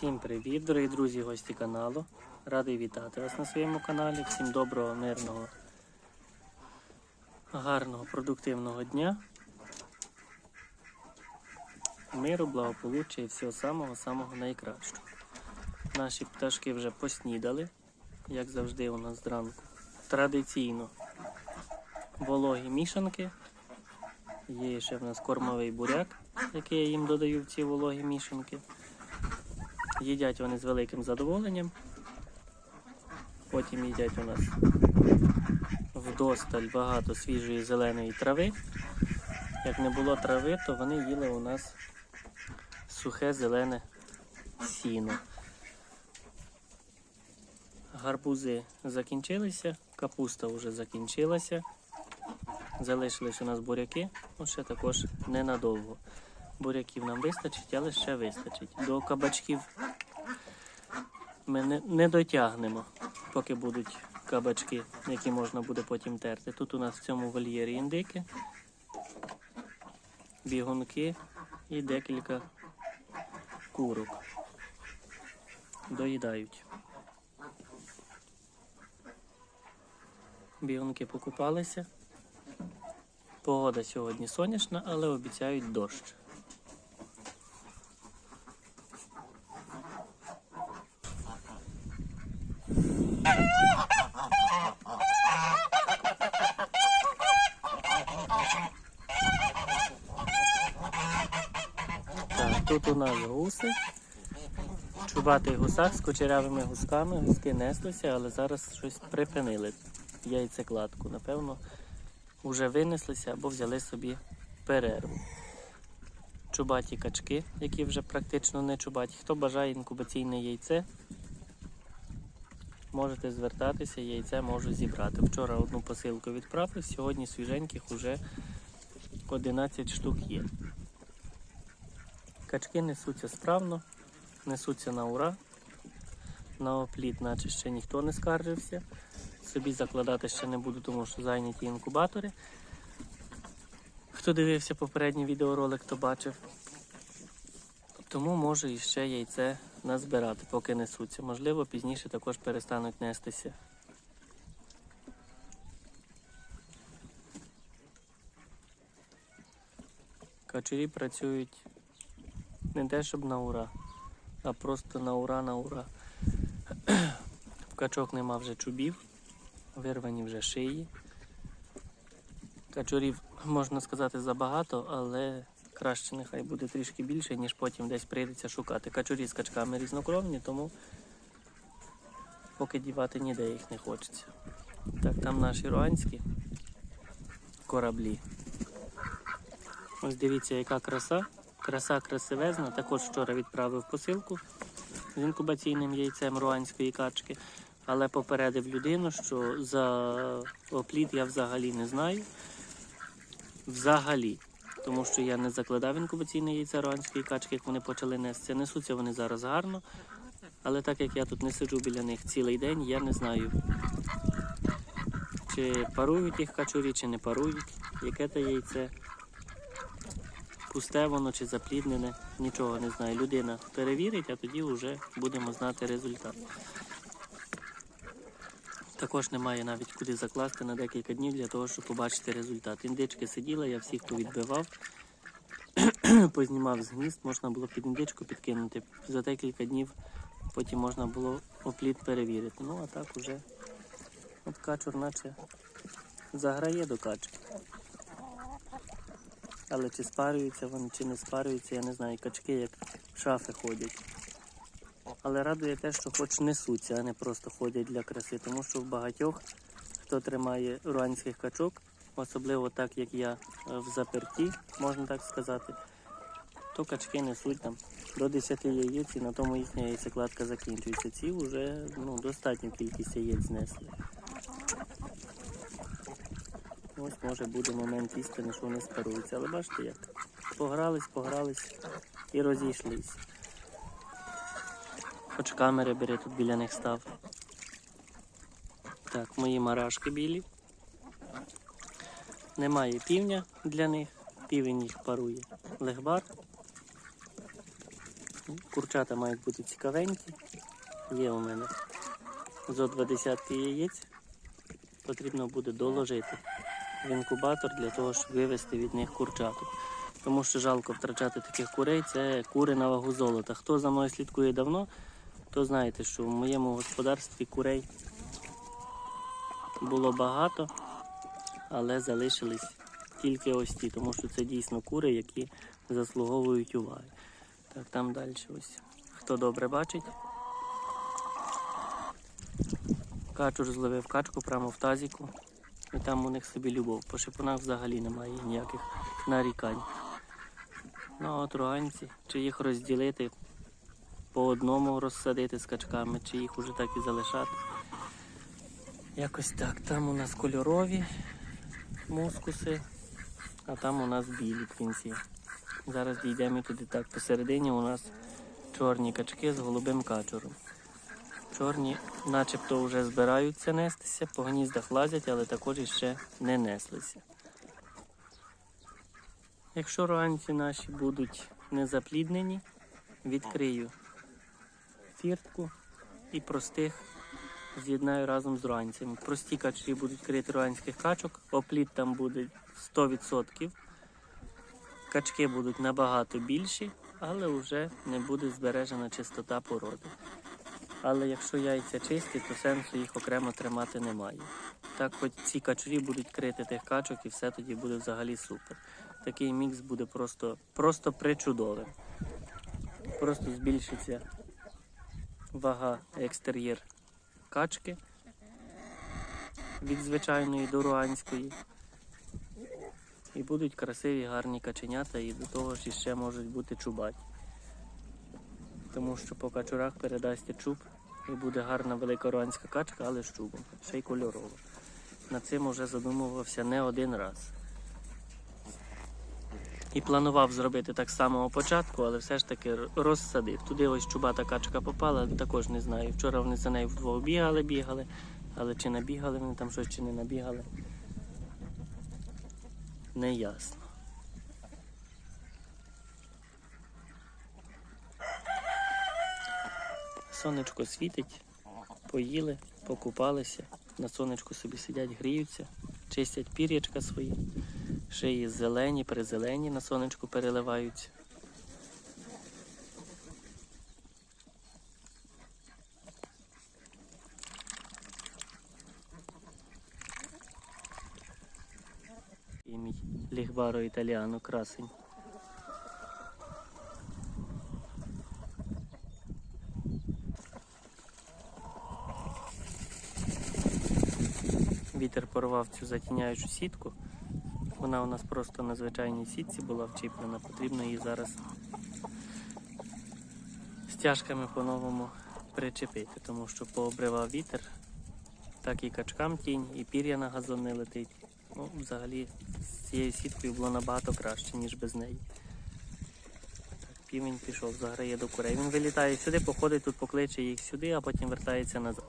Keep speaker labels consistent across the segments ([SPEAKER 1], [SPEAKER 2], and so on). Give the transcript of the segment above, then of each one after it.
[SPEAKER 1] Всім привіт, дорогі друзі, гості каналу. Радий вітати вас на своєму каналі. Всім доброго, мирного, гарного, продуктивного дня. Миру, благополуччя і всього самого-самого найкращого. Наші пташки вже поснідали, як завжди у нас зранку. Традиційно вологі мішанки. Є ще в нас кормовий буряк, який я їм додаю в ці вологі мішанки. Їдять вони з великим задоволенням. Потім їдять у нас вдосталь багато свіжої зеленої трави. Як не було трави, то вони їли у нас сухе зелене сіно. Гарбузи закінчилися, капуста вже закінчилася. Залишились у нас буряки, ну ще також ненадовго. Буряків нам вистачить, але ще вистачить. До кабачків ми не, не дотягнемо, поки будуть кабачки, які можна буде потім терти. Тут у нас в цьому вольєрі індики, бігунки і декілька курок. Доїдають. Бігунки покупалися. Погода сьогодні сонячна, але обіцяють дощ. Так, тут у нас гуси. Чубатий гусак з кучерявими гусками. Гуски неслися, але зараз щось припинили. Яйцекладку. Напевно, вже винеслися або взяли собі перерву. Чубаті качки, які вже практично не чубаті. Хто бажає інкубаційне яйце, можете звертатися, яйце можу зібрати. Вчора одну посилку відправив, сьогодні свіженьких уже 11 штук є. Качки несуться справно, несуться на ура. На опліт, наче ще ніхто не скаржився. Собі закладати ще не буду, тому що зайняті інкубатори. Хто дивився попередній відеоролик, то бачив. Тому можу іще яйце назбирати, поки несуться. Можливо, пізніше також перестануть нестися. Качурі працюють не те, щоб на ура, а просто на ура, на ура. В качок нема вже чубів, вирвані вже шиї. Качурів, можна сказати, забагато, але краще нехай буде трішки більше, ніж потім десь прийдеться шукати. Качурі з качками різнокровні, тому поки дівати ніде їх не хочеться. Так, там наші руанські кораблі. Ось дивіться, яка краса. Краса красивезна. Також вчора відправив посилку з інкубаційним яйцем руанської качки. Але попередив людину, що за опліт я взагалі не знаю. Взагалі. Тому що я не закладав інкубаційне яйце руанської качки, як вони почали нестися. Несуться вони зараз гарно. Але так як я тут не сиджу біля них цілий день, я не знаю, чи парують їх качурі, чи не парують, яке те яйце. Пусте воно чи запліднене, нічого не знаю. Людина перевірить, а тоді вже будемо знати результат. Також немає навіть куди закласти на декілька днів для того, щоб побачити результат. Індички сиділа, я всіх повідбивав, познімав з гнізд, можна було під індичку підкинути. За декілька днів потім можна було опліт перевірити. Ну а так уже от качур наче заграє до качки. Але чи спарюються вони, чи не спарюються, я не знаю. Качки як шафи ходять. Але радує те, що хоч несуться, а не просто ходять для краси. Тому що в багатьох, хто тримає руанських качок, особливо так як я е, в заперті, можна так сказати, то качки несуть там до 10 яєць і на тому їхня яйцекладка закінчується. Ці вже ну, достатню кількість яєць знесли. Ось може буде момент істини, що вони спаруються. Але бачите як? Погрались, погрались і розійшлись. Хоч камери бери, тут біля них став. Так, мої марашки білі. Немає півня для них, півень їх парує. Легбар. Курчата мають бути цікавенькі. Є у мене зо два десятки яєць. Потрібно буде доложити в інкубатор для того, щоб вивести від них курчаток. Тому що жалко втрачати таких курей, це кури на вагу золота. Хто за мною слідкує давно, то знаєте, що в моєму господарстві курей було багато, але залишились тільки ось ті, тому що це дійсно кури, які заслуговують уваги. Так, там далі ось. Хто добре бачить. Качур зловив качку прямо в тазіку. І там у них собі любов. По шипунах взагалі немає ніяких нарікань. Ну а от руганці, чи їх розділити по одному розсадити з качками, чи їх уже так і залишати. Якось так. Там у нас кольорові мускуси, а там у нас білі в кінці. Зараз дійдемо туди так. Посередині у нас чорні качки з голубим качуром. Чорні начебто вже збираються нестися, по гніздах лазять, але також іще не неслися. Якщо ранці наші будуть не запліднені, відкрию фіртку і простих з'єднаю разом з руанцями. Прості качки будуть крити руанських качок, оплід там буде 100%. Качки будуть набагато більші, але вже не буде збережена чистота породи. Але якщо яйця чисті, то сенсу їх окремо тримати немає. Так, хоч ці качурі будуть крити тих качок і все тоді буде взагалі супер. Такий мікс буде просто, просто причудовим. Просто збільшиться вага екстер'єр качки від звичайної до руанської. І будуть красиві гарні каченята, і до того ж іще можуть бути чубаті. Тому що по качурах передасться чуб і буде гарна велика руанська качка, але з чубом, ще й кольорова. Над цим вже задумувався не один раз. І планував зробити так з самого початку, але все ж таки розсадив. Туди ось чубата качка попала, також не знаю. Вчора вони за нею вдвох бігали, бігали, але чи набігали вони там щось, чи не набігали. Не ясно. Сонечко світить, поїли, покупалися, на сонечку собі сидять, гріються, чистять пір'ячка свої, шиї зелені, призелені на сонечку переливаються. І мій лігваро італіано красень. Вітер порвав цю затіняючу сітку. Вона у нас просто на звичайній сітці була вчіплена. Потрібно її зараз стяжками по-новому причепити, тому що пообривав вітер, так і качкам тінь, і пір'я на газон не летить. Ну, взагалі з цією сіткою було набагато краще, ніж без неї. Півень пішов, заграє до курей. Він вилітає сюди, походить тут, покличе їх сюди, а потім вертається назад.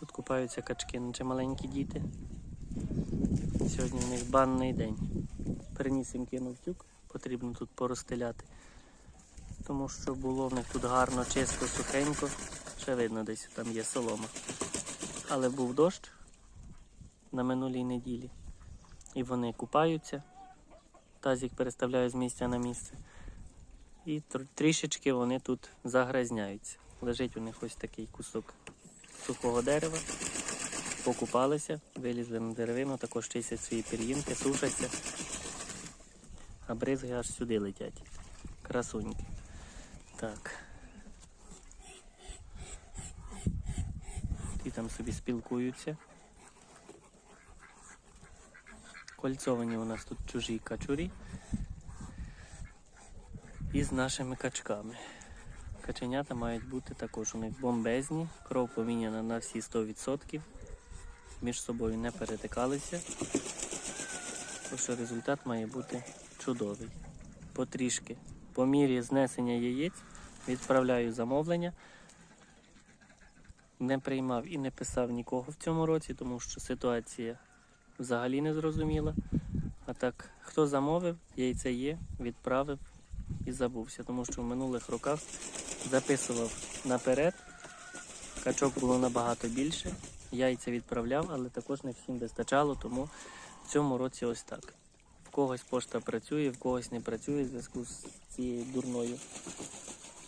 [SPEAKER 1] Тут купаються качки, наче маленькі діти. Сьогодні в них банний день. Приніс їм кинув тюк, потрібно тут поростеляти. Тому що було в них тут гарно, чисто, сухенько. Ще видно, десь там є солома. Але був дощ на минулій неділі. І вони купаються. Тазик переставляю з місця на місце. І трішечки вони тут загрязняються. Лежить у них ось такий кусок сухого дерева. Покупалися, вилізли на деревину, також чистять свої пір'їнки, сушаться, а бризги аж сюди летять. Красуньки. Так. Ті там собі спілкуються. Кольцовані у нас тут чужі качурі. І з нашими качками. Каченята мають бути також у них бомбезні, кров поміняна на всі 100%. Між собою не перетикалися. Тому що результат має бути чудовий. Потрішки. По мірі знесення яєць відправляю замовлення. Не приймав і не писав нікого в цьому році, тому що ситуація взагалі не зрозуміла. А так, хто замовив, яйце є, відправив і забувся, тому що в минулих роках записував наперед. Качок було набагато більше. Яйця відправляв, але також не всім вистачало, тому в цьому році ось так. В когось пошта працює, в когось не працює в зв'язку з цією дурною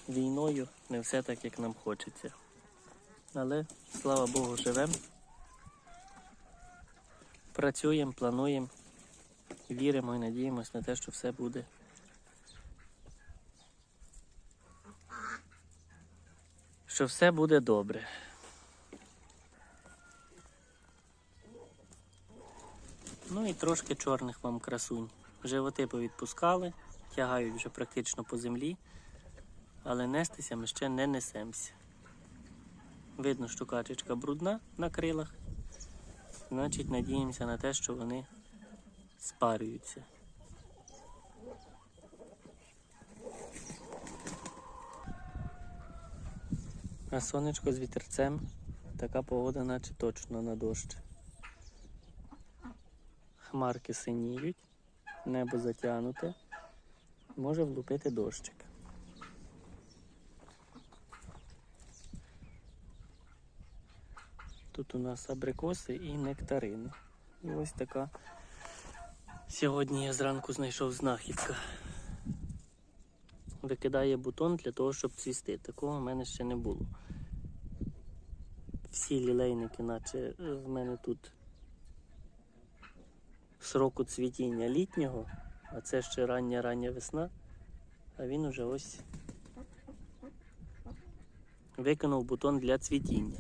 [SPEAKER 1] війною. Не все так, як нам хочеться. Але слава Богу, живемо. Працюємо, плануємо, віримо і надіємося на те, що все буде. Що все буде добре. Ну і трошки чорних вам красунь. Животи повідпускали, тягають вже практично по землі, але нестися ми ще не несемося. Видно, що качечка брудна на крилах, значить надіємося на те, що вони спарюються. А сонечко з вітерцем, така погода, наче точно на дощ. Хмарки синіють, небо затягнуте, може влупити дощик. Тут у нас абрикоси і нектарини. І ось така. Сьогодні я зранку знайшов знахідка. Викидає бутон для того, щоб цвісти. Такого в мене ще не було. Всі лілейники, наче в мене тут сроку цвітіння літнього, а це ще рання рання весна, а він уже ось викинув бутон для цвітіння.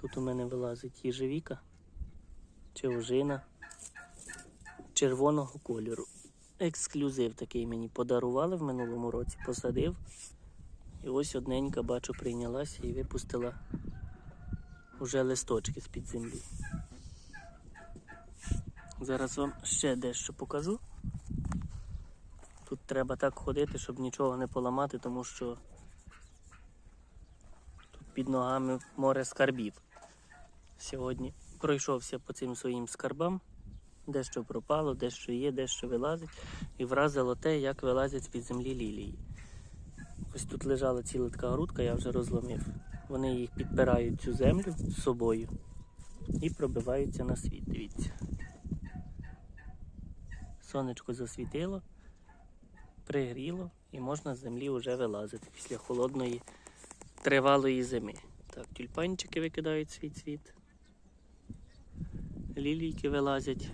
[SPEAKER 1] Тут у мене вилазить їжевіка, чи ожина червоного кольору. Ексклюзив такий мені подарували в минулому році, посадив. І ось одненька, бачу, прийнялася і випустила уже листочки з-під землі. Зараз вам ще дещо покажу. Тут треба так ходити, щоб нічого не поламати, тому що тут під ногами море скарбів. Сьогодні пройшовся по цим своїм скарбам. Дещо пропало, дещо є, дещо вилазить. І вразило те, як вилазять з-під землі лілії. Ось тут лежала ціла така грудка, я вже розломив. Вони їх підпирають цю землю з собою і пробиваються на світ. Дивіться. Сонечко засвітило, пригріло і можна з землі вже вилазити після холодної тривалої зими. Так, тюльпанчики викидають свій цвіт. Лілійки вилазять.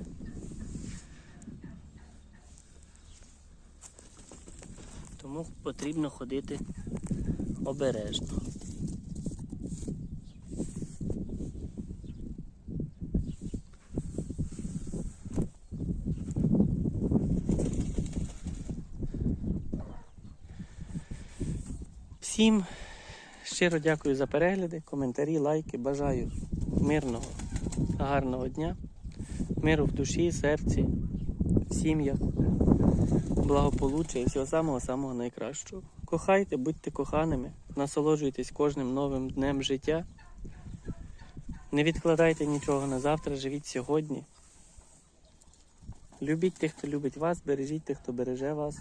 [SPEAKER 1] Тому потрібно ходити обережно. Всім щиро дякую за перегляди, коментарі, лайки. Бажаю мирного, гарного дня, миру в душі, серці, в сім'ях, благополуччя і всього самого-самого найкращого. Кохайте, будьте коханими, насолоджуйтесь кожним новим днем життя. Не відкладайте нічого на завтра, живіть сьогодні. Любіть тих, хто любить вас, бережіть тих, хто береже вас.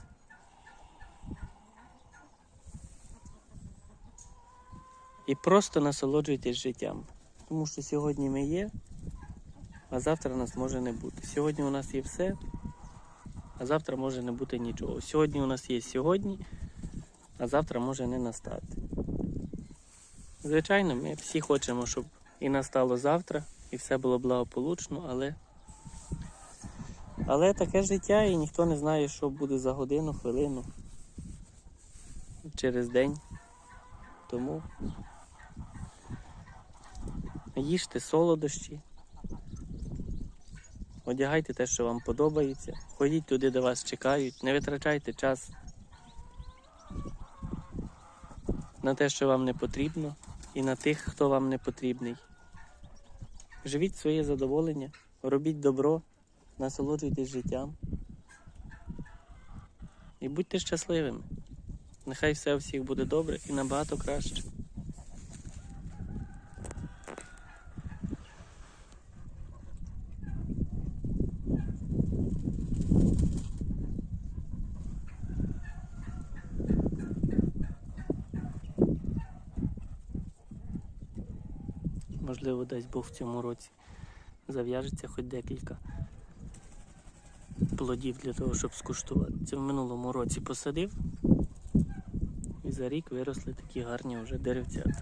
[SPEAKER 1] І просто насолоджуйтесь життям. Тому що сьогодні ми є, а завтра нас може не бути. Сьогодні у нас є все, а завтра може не бути нічого. Сьогодні у нас є сьогодні, а завтра може не настати. Звичайно, ми всі хочемо, щоб і настало завтра, і все було благополучно, але, але таке життя і ніхто не знає, що буде за годину, хвилину, через день. Тому їжте солодощі, одягайте те, що вам подобається, ходіть туди, де вас чекають, не витрачайте час на те, що вам не потрібно, і на тих, хто вам не потрібний. Живіть своє задоволення, робіть добро, насолоджуйтесь життям і будьте щасливими. Нехай все у всіх буде добре і набагато краще. Можливо, дасть Бог в цьому році зав'яжеться хоч декілька плодів для того, щоб скуштувати. Це в минулому році посадив. І за рік виросли такі гарні вже деревцята.